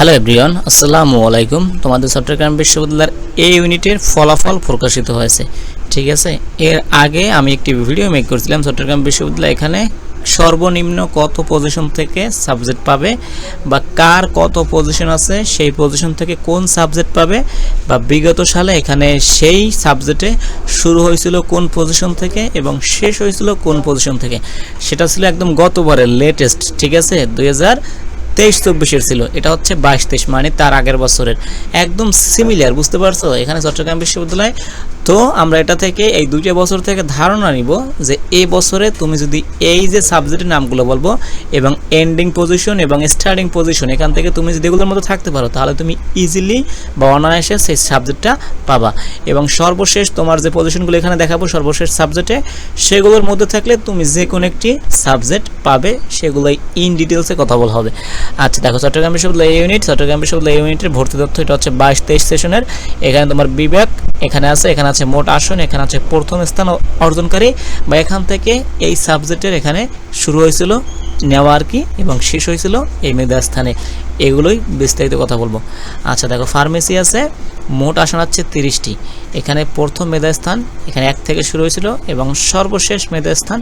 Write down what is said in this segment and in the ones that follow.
Hello everyone, আসসালামু আলাইকুম। তোমাদের চট্টগ্রাম বিশ্ববিদ্যালয়ের এই ইউনিটের ফলাফল প্রকাশিত হয়েছে। ঠিক আছে? এর আগে আমি একটি ভিডিও মেক করেছিলাম চট্টগ্রাম বিশ্ববিদ্যালয়, এখানে সর্বনিম্ন কত পজিশন থেকে সাবজেক্ট পাবে বা কার কত পজিশন আছে, সেই পজিশন থেকে কোন সাবজেক্ট পাবে বা বিগত সালে এখানে সেই সাবজেক্টে শুরু হয়েছিল কোন পজিশন থেকে এবং শেষ হয়েছিল কোন পজিশন থেকে। সেটা ছিল একদম গতবারের লেটেস্ট ঠিক আছে? দুই হাজার তেইশ চব্বিশের ছিল। এটা হচ্ছে বাইশ তেইশ মানে তার আগের বছরের। একদম সিমিলার বুঝতে পারছ? এখানে চট্টগ্রাম বিশ্ববিদ্যালয়। তো আমরা এটা থেকে এই দুইটা বছর থেকে ধারণা নিব যে এই বছরে তুমি যদি এই যে সাবজেক্টের নামগুলো বলব, এবং এন্ডিং পজিশন এবং স্টার্টিং পজিশন এখান থেকে তুমি যদি এগুলোর মধ্যে থাকতে পারো, তাহলে তুমি ইজিলি বা অনায়াসে সেই সাবজেক্টটা পাবা। এবং সর্বশেষ তোমার যে পজিশনগুলো এখানে দেখাবো, সর্বশেষ সাবজেক্টে সেগুলোর মধ্যে থাকলে তুমি যে কোনো একটি সাবজেক্ট পাবে, সেগুলোই ইন ডিটেলসে কথা বলা হবে। আচ্ছা দেখো চট্টগ্রাম বিশ্ববিদ্যালয় ইউনিট চট্টগ্রাম বিশ্ববিদ্যালয় ইউনিটের ভর্তি তথ্য এটা হচ্ছে বাইশ তেইশ সেশনের। এখানে তোমার বিবেক এখানে আছে এখানে আছে মোট আসন, এখানে আছে প্রথম স্থান অর্জনকারী। বা এখান থেকে এই সাবজেক্টের এখানে শুরু হয়েছিল নেওয়া আর কি এবং শেষ হয়েছিল এই মেধা স্থানে। এগুলোই বিস্তারিত কথা বলব। আচ্ছা দেখো ফার্মেসি আছে, মোট আসন আছে তিরিশটি। এখানে প্রথম মেধা স্থান এখানে এক থেকে শুরু হয়েছিল এবং সর্বশেষ মেধা স্থান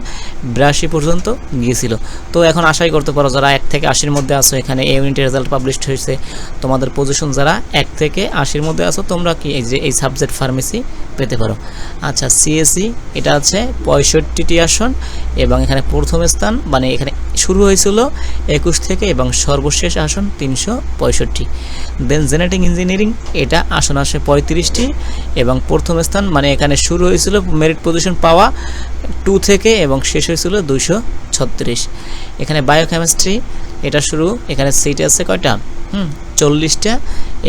বিরাশি পর্যন্ত গিয়েছিল। তো এখন আশাই করতে পারো, যারা এক থেকে আশির মধ্যে আসো এখানে এই ইউনিটের রেজাল্ট পাবলিশড হয়েছে, তোমাদের পজিশন যারা এক থেকে আশির মধ্যে আসো তোমরা কি এই যে, এই সাবজেক্ট ফার্মেসি পেতে পারো। আচ্ছা সিএসসি এটা আছে পঁয়ষট্টিটি আসন এবং এখানে প্রথম স্থান মানে এখানে শুরু হয়েছিল একুশ থেকে এবং সর্বশেষ আসন তিনশো পঁয়ষট্টি। দেন জেনেটিক ইঞ্জিনিয়ারিং এটা আসন আসে পঁয়ত্রিশটি এবং প্রথম স্থান মানে এখানে শুরু হয়েছিল মেরিট পজিশন পাওয়া টু থেকে এবং শেষ হয়েছিল দুইশো ছত্রিশ। এখানে বায়োকেমিস্ট্রি এটা শুরু, এখানে সিট আছে কয়টা? হুম, চল্লিশটা।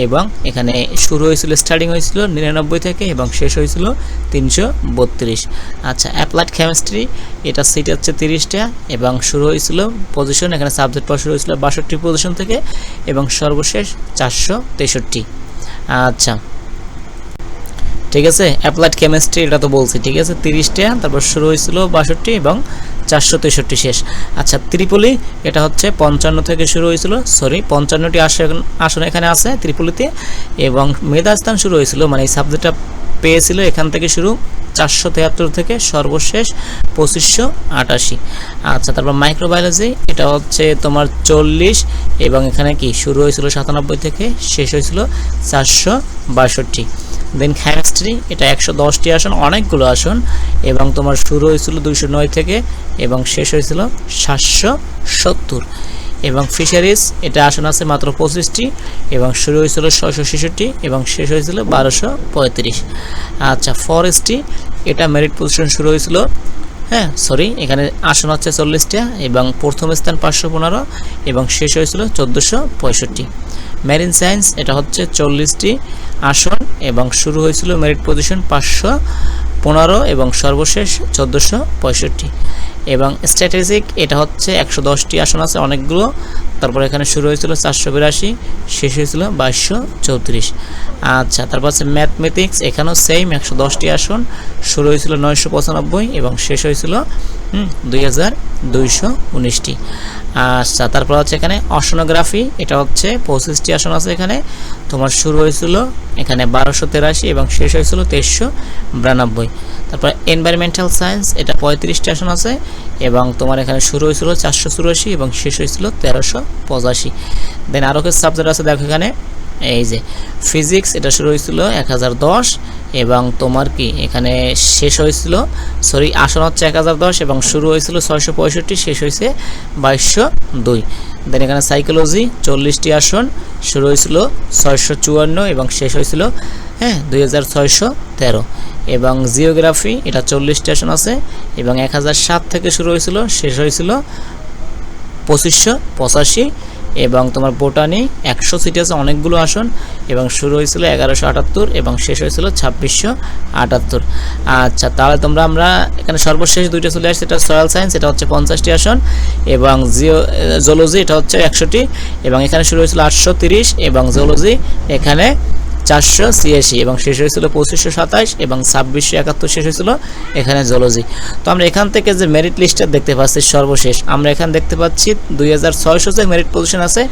এবং এখানে শুরু হয়েছিল স্টার্টিং হয়েছিল নিরানব্বই থেকে এবং শেষ হয়েছিল তিনশো বত্রিশ। আচ্ছা অ্যাপ্লাইড কেমিস্ট্রি এটা সিট হচ্ছে তিরিশটা এবং শুরু হয়েছিল পজিশন এখানে সাবজেক্ট পাওয়া শুরু হয়েছিল বাষট্টি পজিশন থেকে এবং সর্বশেষ চারশো তেষট্টি। আচ্ছা ঠিক আছে? অ্যাপ্লাইড কেমিস্ট্রি এটা তো বলছি, ঠিক আছে? তিরিশটা, তারপর শুরু হয়েছিল বাষট্টি এবং চারশো তেষট্টি শেষ। আচ্ছা ত্রিপলি, এটা হচ্ছে পঞ্চান্ন থেকে শুরু হয়েছিল সরি পঞ্চান্নটি আসন আসন এখানে আছে ত্রিপলিতে, এবং মেধাস্থান শুরু হয়েছিল মানে এই সাবজেক্টটা পেয়েছিল এখান থেকে শুরু, চারশো তেহাত্তর থেকে সর্বশেষ পঁচিশশো আটাশি। আচ্ছা তারপর মাইক্রোবায়োলজি এটা হচ্ছে তোমার চল্লিশ, এবং এখানে কি, শুরু হয়েছিল সাতানব্বই থেকে, শেষ হয়েছিল চারশো বাষট্টি। দেন কেমিস্ট্রি এটা একশো দশটি আসন, অনেকগুলো আসন, এবং তোমার শুরু হয়েছিল দুইশো নয় থেকে, এবং শেষ হয়েছিল সাতশো সত্তর। এবং ফিশারিজ এটা আসন আছে মাত্র পঁচিশটি, এবং শুরু হয়েছিল ছয়শো ছেষট্টি, এবং শেষ হয়েছিল বারোশো পঁয়ত্রিশ। আচ্ছা ফরেস্ট্রি এটা মেরিট পজিশন শুরু হয়েছিল হ্যাঁ সরি এখানে আসন হচ্ছে চল্লিশটা এবং প্রথম স্থান পাঁচশো পনেরো এবং শেষ হয়েছিল চোদ্দোশো পঁয়ষট্টি। মেরিন সায়েন্স এটা হচ্ছে চল্লিশটি আসন এবং শুরু হয়েছিল মেরিট পজিশন পাঁচশো পনেরো এবং সর্বশেষ চোদ্দোশো পঁয়ষট্টি। এবং স্ট্র্যাটেজিক এটা হচ্ছে একশো দশটি আসন আছে অনেকগুলো। তারপর এখানে শুরু হয়েছিল চারশো বিরাশি, শেষ হয়েছিল বাইশশো চৌত্রিশ। আচ্ছা তারপর হচ্ছে ম্যাথমেটিক্স এখানেও সেম একশো দশটি আসন। শুরু হয়েছিল নয়শো পঁচানব্বই এবং শেষ হয়েছিল দুই হাজার দুইশো উনিশটি। আচ্ছা তারপর হচ্ছে এখানে অসনোগ্রাফি এটা হচ্ছে পঁচিশটি আসন আছে এখানে। তোমার শুরু হয়েছিল এখানে বারোশো তেরাশি এবং শেষ হয়েছিল তেইশশো বিরানব্বই। তারপর এনভায়রনমেন্টাল সায়েন্স এটা পঁয়ত্রিশ স্টেশন আছে, এবং তোমার এখানে শুরু হয়েছিল চারশো চুরাশি এবং শেষ হয়েছিল তেরোশো পঁচাশি। দেন আরও কিছু সাবজেক্ট আছে, দেখো এখানে। এই যে ফিজিক্স এটা শুরু হয়েছিল এক হাজার দশ এবং তোমার কি, এখানে শেষ হয়েছিল সরি আসন হচ্ছে এক হাজার দশ এবং শুরু হয়েছিল ছয়শো পঁয়ষট্টি, শেষ হয়েছে বাইশশো দুই। দেন এখানে সাইকোলজি চল্লিশটি আসন, শুরু হয়েছিল ছয়শো চুয়ান্ন এবং শেষ হয়েছিল হ্যাঁ দুই হাজার ছয়শো তেরো। এবং জিওগ্রাফি এটা চল্লিশটি আসন আছে, এবং এক হাজার সাত থেকে শুরু হয়েছিল, শেষ হয়েছিল পঁচিশশো পঁচাশি। এবং তোমার বোটানি একশো সিটি আছে, অনেকগুলো আসন। এবং শুরু হয়েছিল এগারোশো আটাত্তর এবং শেষ হয়েছিল ছাব্বিশশো আটাত্তর। আচ্ছা তাহলে তোমরা আমরা এখানে সর্বশেষ দুইটা চলে আসছে, এটা সয়েল সায়েন্স, এটা হচ্ছে পঞ্চাশটি আসন এবং জিও জোলজি এটা হচ্ছে একশোটি এবং এখানে শুরু হয়েছিল আটশো তিরিশ এবং জোলজি এখানে চারশো ছিয়াশি এবং শেষ হয়েছিল পঁচিশশো সাতাশ এবং ছাব্বিশশো একাত্তর শেষ হয়েছিল এখানে জলজি তো আমরা এখান থেকে যে মেরিট লিস্টটা দেখতে পাচ্ছি সর্বশেষ, আমরা এখানে দেখতে পাচ্ছি দুই হাজার ছয়শো যে মেরিট পজিশন আছে,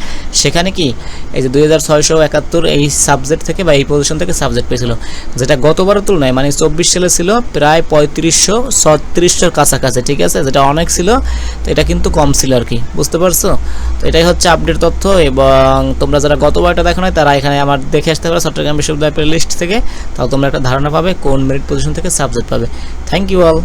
সেখানে কি? এই যে দুই হাজার ছয়শো একাত্তর এই সাবজেক্ট থেকে বা এই পজিশন থেকে সাবজেক্ট পেয়েছিল। যেটা গতবারের তুলনায় মানে চব্বিশ সালে ছিল প্রায় পঁয়ত্রিশশো ছত্রিশশোর কাছাকাছি, ঠিক আছে? যেটা অনেক ছিল, তো এটা কিন্তু কম ছিল আর কি, বুঝতে পারছ? তো এটাই হচ্ছে আপডেট তথ্য এবং তোমরা যারা গতবারটা দেখো নাই, তারা এখানে আমার দেখে আসতে পারো চট্টগ্রাম বিশ্ববিদ্যালয় প্লে লিস্ট থেকে, তাও তোমরা একটা ধারণা পাবে কোন মেরিট পজিশন থেকে সাবজেক্ট পাবে। Thank you all